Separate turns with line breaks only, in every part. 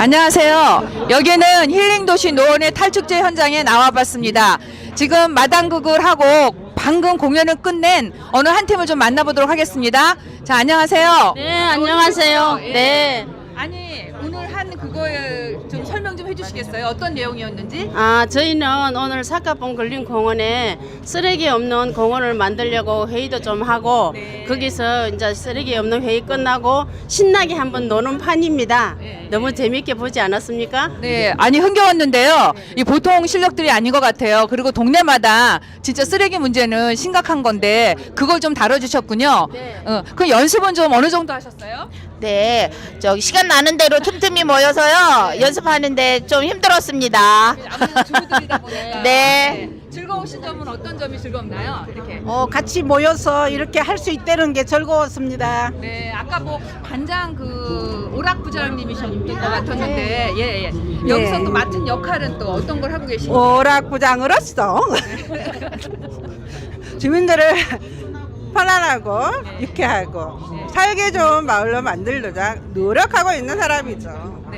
안녕하세요. 여기는 힐링도시 노원의 탈축제 현장에 나와봤습니다. 지금 마당극을 하고 방금 공연을 끝낸 어느 한 팀을 좀 만나보도록 하겠습니다. 자, 안녕하세요.
네, 안녕하세요.
예.
네.
아니, 오늘 한 그거에 해주시겠어요? 어떤 내용이었는지?
아, 저희는 오늘 사카봉 걸린 공원에 쓰레기 없는 공원을 만들려고 회의도 좀 하고
네.
거기서 이제 쓰레기 없는 회의 끝나고 신나게 한번 노는 판입니다.
네.
너무 재밌게 보지 않았습니까?
네, 아니 흥겨웠는데요. 이 보통 실력들이 아닌 것 같아요. 그리고 동네마다 진짜 쓰레기 문제는 심각한 건데 그걸 좀 다뤄주셨군요.
네.
어, 그 연습은 좀 어느 정도 하셨어요?
네, 저기 시간 나는 대로 틈틈이 모여서요 연습하는데 좀 힘들었습니다.
아무래도 주부들이다 보니까.
네.
즐거우신 점은 어떤 점이 즐겁나요? 이렇게.
어, 같이 모여서 이렇게 할 수 있다는 게 즐거웠습니다.
네, 아까 뭐 반장 그 오락부장님이셨던 것 같았는데, 예, 예. 여기서
네.
또 맡은 역할은 또 어떤 걸 하고 계신지.
오락부장으로서 주민들을 편안하고 유쾌하고 살기 좋은 마을로 만들고자 노력하고 있는 사람이죠.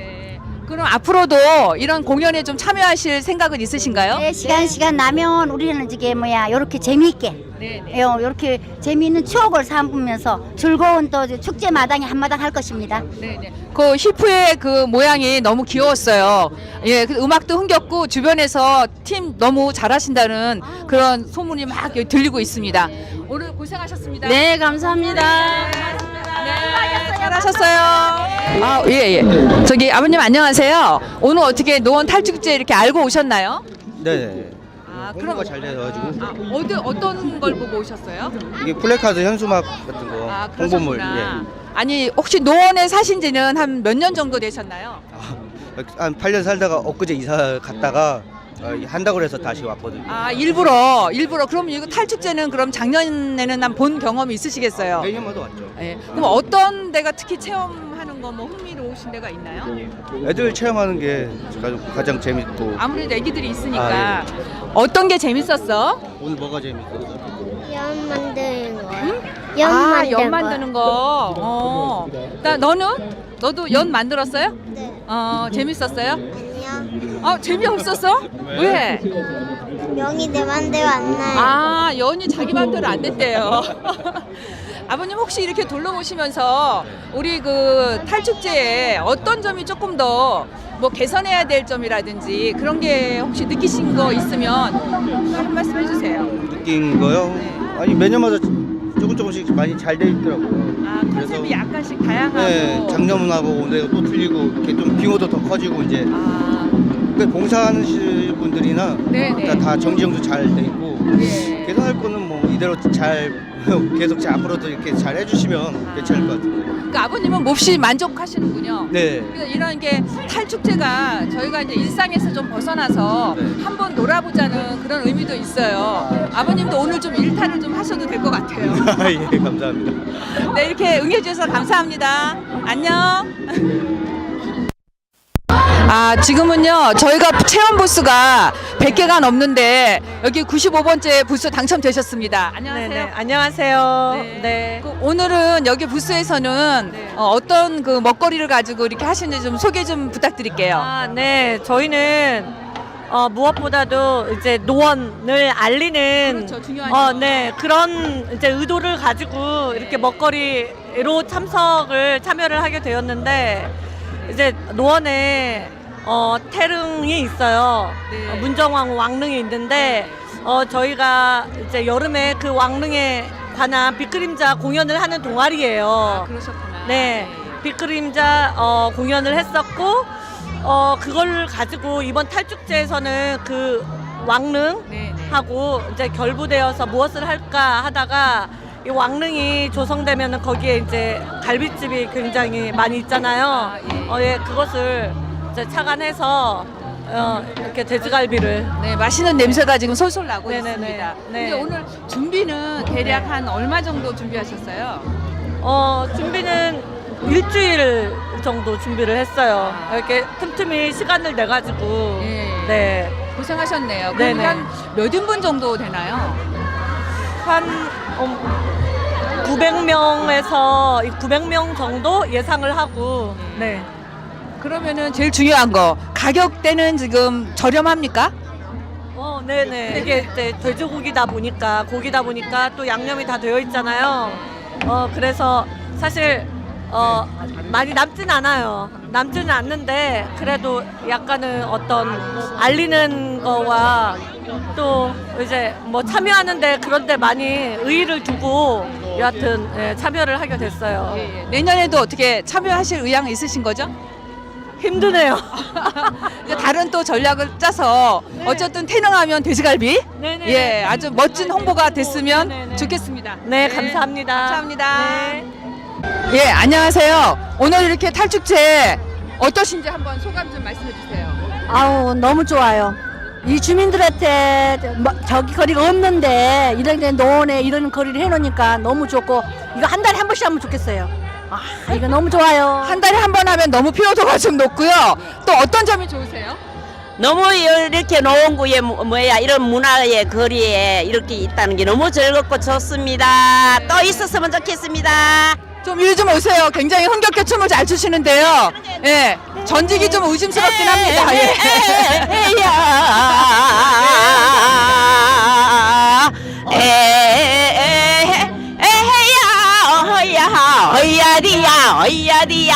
네. 그럼 앞으로도 이런 공연에 좀 참여하실 생각은 있으신가요?
네, 시간 시간 나면 우리는 이게 뭐야 요렇게 재미있게
네, 네.
요 요렇게 재미있는 추억을 삼으면서 즐거운 또 축제 마당에 한마당 할 것입니다.
네네. 그 히프의 그 모양이 너무 귀여웠어요. 예, 그 음악도 흥겹고 주변에서 팀 너무 잘하신다는 그런 소문이 막 들리고 있습니다. 오늘 고생하셨습니다.
네, 감사합니다.
네, 잘하셨어요. 아, 예, 예. 저기 아버님 안녕하세요. 오늘 어떻게 노원 탈축제 이렇게 알고 오셨나요?
네.
아,
홍보가 잘 돼가지고
아, 어디 어떤 걸 보고 오셨어요?
이게 플래카드 현수막 같은 거
아,
홍보물.
그러셨구나.
예.
아니, 혹시 노원에 사신 지는 한 몇 년 정도 되셨나요?
아, 한 8년 살다가 엊그제 이사 갔다가 어, 한다고 해서 다시 왔거든요.
아 일부러 일부러 그럼 이거 탈축제는 그럼 작년에는 한본 경험이 있으시겠어요?
매년마다 왔죠.
예. 그럼 어떤 데가 특히 체험하는 거 뭐 흥미로우신 데가 있나요?
애들 체험하는 게 가장, 가장 재밌고
아무래도 애기들이 있으니까
아,
어떤 게 재밌었어?
오늘 뭐가 재밌어?
연 만드는 거요? 연
아,
만드는
연
거.
만드는 거. 어. 나 너는? 너도 연 만들었어요?
네.
어,
재밌었어요?
어, 재미없었어? 왜?
영이 내 맘대로 안 나요.
아, 연이 자기 맘대로 안 됐대요. 아버님 혹시 이렇게 둘러보시면서 우리 그 탈축제에 어떤 점이 조금 더 뭐 개선해야 될 점이라든지 그런 게 혹시 느끼신 거 있으면 한 말씀 해주세요.
느낀 거요?
네.
아니 매년마다 조금 조금씩 많이 잘 돼 있더라고요.
아, 컨셉이 약간씩 다양하고.
네, 작년하고 오늘 또 틀리고 이렇게 좀 규모도 더 커지고 이제
아,
그 봉사하는 분들이나
네네.
다, 다 정지형도 잘 돼 있고
예.
개선할 거는 뭐 이대로 잘 계속 잘 앞으로도 이렇게 잘 해주시면 괜찮을 것 같아요.
그러니까 아버님은 몹시 만족하시는군요.
네.
그러니까 이런 게 탈축제가 저희가 이제 일상에서 좀 벗어나서
네.
한번 놀아보자는 그런 의미도 있어요. 아버님도 오늘 좀 일탈을 좀 하셔도 될 것 같아요.
예, 감사합니다.
네, 이렇게 응해주셔서 감사합니다. 안녕. 아, 지금은요, 저희가 체험 부스가 100개가 넘는데, 여기 95번째 부스 당첨되셨습니다. 안녕하세요.
네네, 안녕하세요.
네.
네.
그 오늘은 여기 부스에서는 어, 떤 그 먹거리를 가지고 이렇게 하시는지 좀 소개 좀 부탁드릴게요.
아, 네. 저희는 어, 무엇보다도 이제 노원을 알리는
그렇죠, 중요하죠.
어, 네. 그런 이제 의도를 가지고 이렇게 먹거리로 참석을 참여를 하게 되었는데 이제 노원에 어, 태릉이 있어요.
네.
어, 문정왕 왕릉이 있는데 어, 저희가 이제 여름에 그 왕릉에 관한 빛그림자 공연을 하는 동아리예요.
아, 그러셨구나.
네, 빛그림자 어, 공연을 했었고 어, 그걸 가지고 이번 탈축제에서는 그 왕릉하고
네, 네.
이제 결부되어서 무엇을 할까 하다가 이 왕릉이 조성되면은 거기에 이제 갈비집이 굉장히 많이 있잖아요.
아, 예.
어, 예, 그것을 이제 착안해서 어, 이렇게 돼지갈비를
네, 맛있는 냄새가 지금 솔솔 나고
네네네.
있습니다.
네.
근데 오늘 준비는 대략 한 얼마 정도 준비하셨어요?
어, 준비는 일주일 정도 준비를 했어요. 이렇게 틈틈이 시간을 내 가지고
예.
네.
고생하셨네요. 그럼
네네.
한몇 인분 정도 되나요?
한 어, 900명에서 900명 정도 예상을 하고 네.
그러면은 제일 중요한 거 가격대는 지금 저렴합니까?
어, 네네. 이게 이제 돼지고기다 보니까 고기다 보니까 또 양념이 다 되어 있잖아요. 어, 그래서 사실 어, 많이 남진 않아요. 남지는 않는데 그래도 약간은 어떤 알리는 거와 또 이제 뭐 참여하는데 그런데 많이 의의를 두고 여하튼 예, 참여를 하게 됐어요.
내년에도 어떻게 참여하실 의향 있으신 거죠?
힘드네요.
이제 다른 또 전략을 짜서 어쨌든 태능하면 돼지갈비
네네.
예 아주 멋진 홍보가 됐으면
네네.
좋겠습니다.
네, 감사합니다.
감사합니다.
네.
예 안녕하세요. 오늘 이렇게 탈축제 어떠신지 한번 소감 좀 말씀해 주세요.
아우 너무 좋아요. 이 주민들한테 뭐, 저기 거리가 없는데 이런 데 노원에 이런 거리를 해놓으니까 너무 좋고 이거 한 달에 한 번씩 하면 좋겠어요. 아 이거 너무 좋아요.
한 달에 한 번 하면 너무 피로도가 좀 높고요. 또 어떤 점이 좋으세요?
너무 이렇게 노원구에 뭐- 뭐야 이런 문화의 거리에 이렇게 있다는 게 너무 즐겁고 좋습니다. 또 있었으면 좋겠습니다.
좀 이리 좀 오세요. 굉장히 흥겹게 춤을 잘 추시는데요. 예. 전직이 좀 의심스럽긴 합니다. 예.
에야 어야 어야디야 어야디야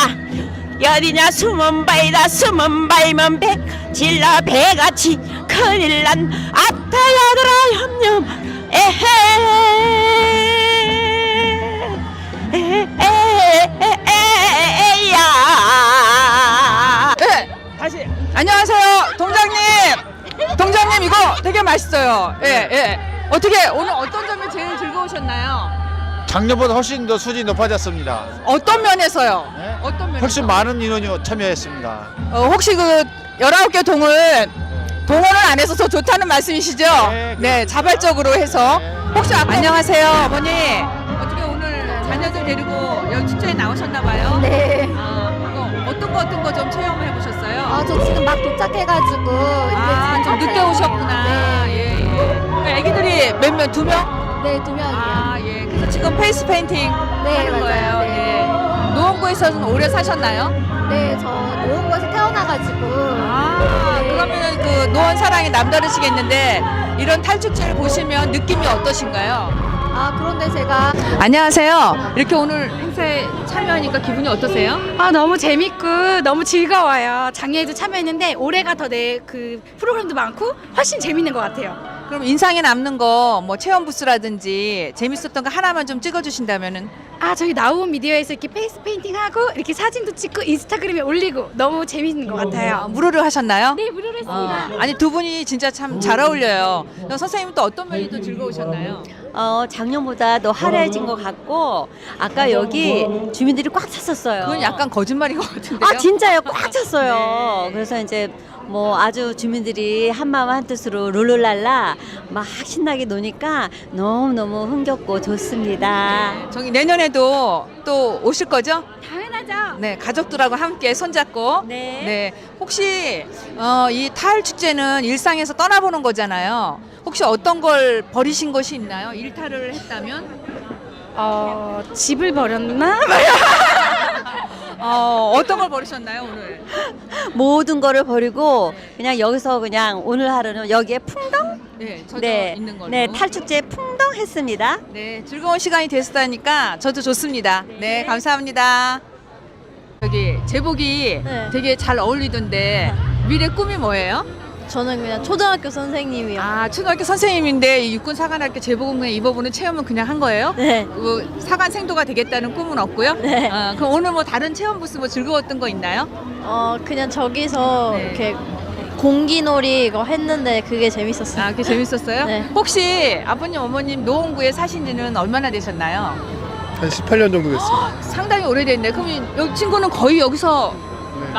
여디냐 숨은 바이다 숨은 바이면 배 질러 배같이 큰일 난 아따야들아 염염 에헤 에야
예. 다시 안녕하세요. 동장님. 동장님 이거 되게 맛있어요. 예, 예. 어떻게 오늘 어떤 점이 제일 즐거우셨나요?
작년보다 훨씬 더 수준이 높아졌습니다.
어떤 면에서요?
네?
어떤 면에서?
훨씬 많은 인원이 참여했습니다.
어, 혹시 그 19개 동을 동원을 안 해서 더 좋다는 말씀이시죠?
네,
네, 자발적으로 해서.
네.
혹시 아- 안녕하세요, 어머니. 어떻게 오늘 자녀들 데리고 여기 축제에 나오셨나 봐요?
네.
아, 이거 어떤 거 어떤 거 좀 체험해 보셨어요?
아 저 지금 막 도착해가지고
아, 좀 늦게 오셨구나. 예, 예. 그 애기들이 몇 명? 두 명?
네 두 명이요.
아, 예. 지금 페이스 페인팅
네,
하는
맞아요.
거예요.
네.
예. 노원구에서는 오래 사셨나요?
네 저 노원구에서 태어나가지고.
아,
네.
그러면은 그 노원 사랑이 남다르시겠는데 이런 탈축제를 보시면 느낌이 어떠신가요?
아 그런데 제가
안녕하세요. 이렇게 오늘 행사에 참여하니까 기분이 어떠세요?
아 너무 재밌고 너무 즐거워요. 작년에도 참여했는데 올해가 더 내 그 프로그램도 많고 훨씬 재밌는 것 같아요.
그럼 인상에 남는 거 뭐 체험 부스라든지 재밌었던 거 하나만 좀 찍어주신다면은
아 저희 나온 미디어에서 이렇게 페이스 페인팅하고 이렇게 사진도 찍고 인스타그램에 올리고 너무 재밌는 것
아,
같아요.
무료를 하셨나요?
네 무료로 했습니다.
어, 아니 두 분이 진짜 참 잘 어울려요. 그럼 선생님 또 어떤 면이 또 즐거우셨나요?
어, 작년보다 더 화려해진 것 같고 아까 여기 주민들이 꽉 찼었어요.
그건 약간 거짓말인 것 같은데요.
아 진짜요 꽉 찼어요.
네.
그래서 이제 뭐 아주 주민들이 한 마음 한 뜻으로 룰루랄라 막 신나게 노니까 너무 너무 흥겹고 좋습니다.
저기 내년에도 또 오실 거죠?
당연하죠.
네, 가족들하고 함께 손잡고.
네.
네. 혹시 어, 이 타일 축제는 일상에서 떠나보는 거잖아요. 혹시 어떤 걸 버리신 것이 있나요? 일탈을 했다면?
어 집을 버렸나?
어, 어떤 걸 버리셨나요, 오늘?
모든 거를 버리고 그냥 여기서 그냥 오늘 하루는 여기에 풍덩
네, 저도
네,
있는 걸로.
네 탈축제 풍덩 했습니다.
네, 즐거운 시간이 됐다니까 저도 좋습니다. 네, 감사합니다. 여기 제복이
네.
되게 잘 어울리던데 미래 꿈이 뭐예요?
저는 그냥 초등학교 선생님이요.
아, 초등학교 선생님인데 이 육군 사관학교 그냥 입어보는 체험은 그냥 한 거예요?
네.
뭐 사관 생도가 되겠다는 꿈은 없고요.
네.
어, 그럼 오늘 뭐 다른 체험 부스 뭐 즐거웠던 거 있나요?
어 그냥 저기서
네.
이렇게 공기놀이 이거 했는데 그게 재밌었어요.
아, 그게 재밌었어요?
네.
혹시 아버님, 어머님 노원구에 사신 지는 얼마나 되셨나요?
한 18년 정도 됐습니다.
상당히 오래됐네. 그럼 이 친구는 거의 여기서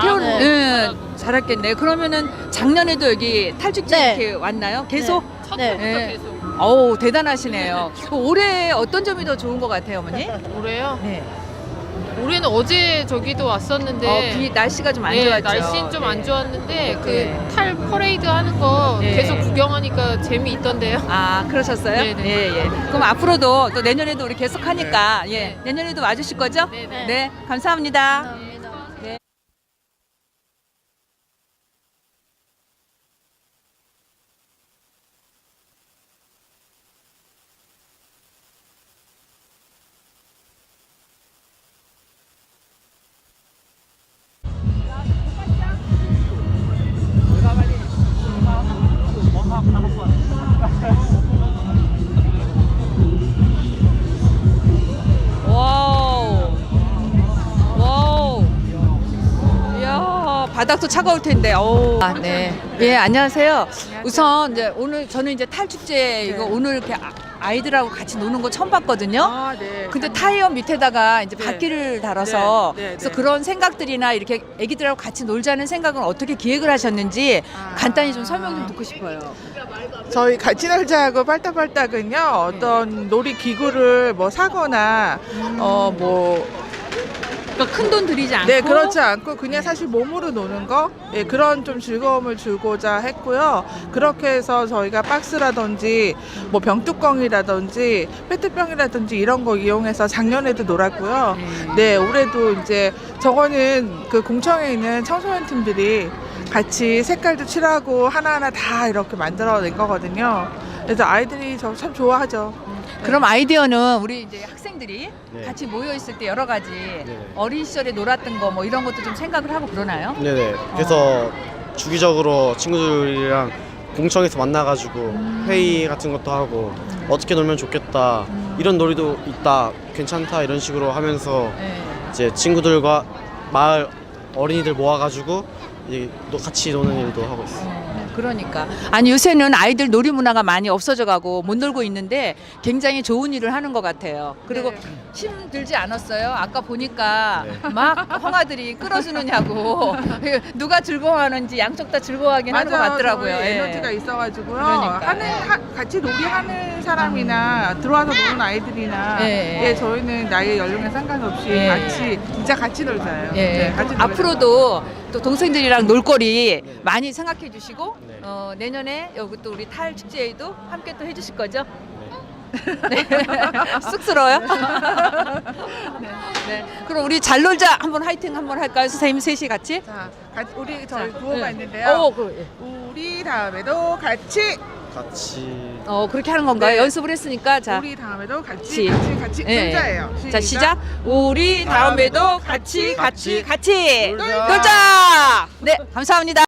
태어
네.
네, 자랐겠네. 그러면은 작년에도 여기 탈축제
네.
이렇게 왔나요? 계속?
네.
네. 어우, 대단하시네요. 그럼 올해 어떤 점이 더 좋은 것 같아요, 어머니?
올해요?
네.
올해는 어제 저기도 왔었는데
어, 비 날씨가 좀 안
네,
좋았죠.
날씨는 좀 안
네.
좋았는데
네.
그탈 퍼레이드 하는 거
네.
계속 구경하니까 재미있던데요.
아, 그러셨어요?
네, 네.
예, 예. 그럼 앞으로도 또 내년에도 우리 계속 하니까 예. 내년에도 와주실 거죠?
네, 네.
네. 감사합니다. 바닥도 차가울 텐데. 오. 아, 네. 예, 안녕하세요. 우선 이제 오늘 저는 이제 탈축제 이거 오늘 이렇게 아- 아이들하고 같이 노는 거 처음 봤거든요.
아, 네.
근데 타이어 밑에다가 이제
네.
바퀴를 달아서
네, 네,
그래서
네.
그런 생각들이나 이렇게 애기들하고 같이 놀자는 생각은 어떻게 기획을 하셨는지
아.
간단히 좀 설명 좀 듣고 싶어요.
저희 같이 놀자하고 빨딱빨딱은요 어떤 놀이 기구를 뭐 사거나 어 뭐
그러니까 큰 돈 들이지 않고
네 그렇지 않고 그냥 사실 몸으로 노는 거? 예, 그런 좀 즐거움을 주고자 했고요. 그렇게 해서 저희가 박스라든지 뭐 병뚜껑이라든지 페트병이라든지 이런 거 이용해서 작년에도 놀았고요. 네. 올해도 이제 저거는 그 공청에 있는 청소년 팀들이 같이 색깔도 칠하고 하나하나 다 이렇게 만들어낸 거거든요. 그래서 아이들이 저 참 좋아하죠
그럼 아이디어는 우리 이제 학생들이
네.
같이 모여 있을 때 여러 가지 어린 시절에 놀았던 거 뭐 이런 것도 좀 생각을 하고 그러나요?
네네. 그래서 주기적으로 친구들이랑 공청에서 만나가지고 회의 같은 것도 하고 어떻게 놀면 좋겠다 이런 놀이도 있다 괜찮다 이런 식으로 하면서
네.
이제 친구들과 마을 어린이들 모아가지고 이제 또 같이 노는 일도 하고 있어요.
그러니까 아니 요새는 아이들 놀이 문화가 많이 없어져 가고 못 놀고 있는데 굉장히 좋은 일을 하는 것 같아요. 그리고 힘들지 않았어요. 아까 보니까 막 형아들이 끌어주느냐고 누가 즐거워하는지 양쪽 다 즐거워하긴 하는 것. 같더라고요.
저희
예.
에너지가 있어가지고요.
그러니까.
하는 하- 같이 놀이하는 사람이나 들어와서 노는 아이들이나
예, 예.
예, 저희는 나이 연령에 상관없이
예.
같이 진짜 같이 놀자요.
예.
네, 같이 놀자.
앞으로도 또 동생들이랑 놀거리 많이 생각해 주시고 어, 내년에 여기 또 우리 탈 축제에도 함께 또 해주실 거죠? 네. 쑥스러워요? 네. 네. 그럼 우리 잘 놀자 한번 화이팅 한번 할까요? 선생님 셋이 같이?
자, 같이 우리 저희
자,
구호가
네.
있는데요.
어, 그, 예.
우리 다음에도 같이
같이
어 그렇게 하는 건가요?
네.
연습을 했으니까 자.
우리 다음에도
같이.
같이 같이 같이
예.
놀자예요.
자 시작. 우리 다음에도 같이 같이 같이
놀자.
놀자. 네 감사합니다.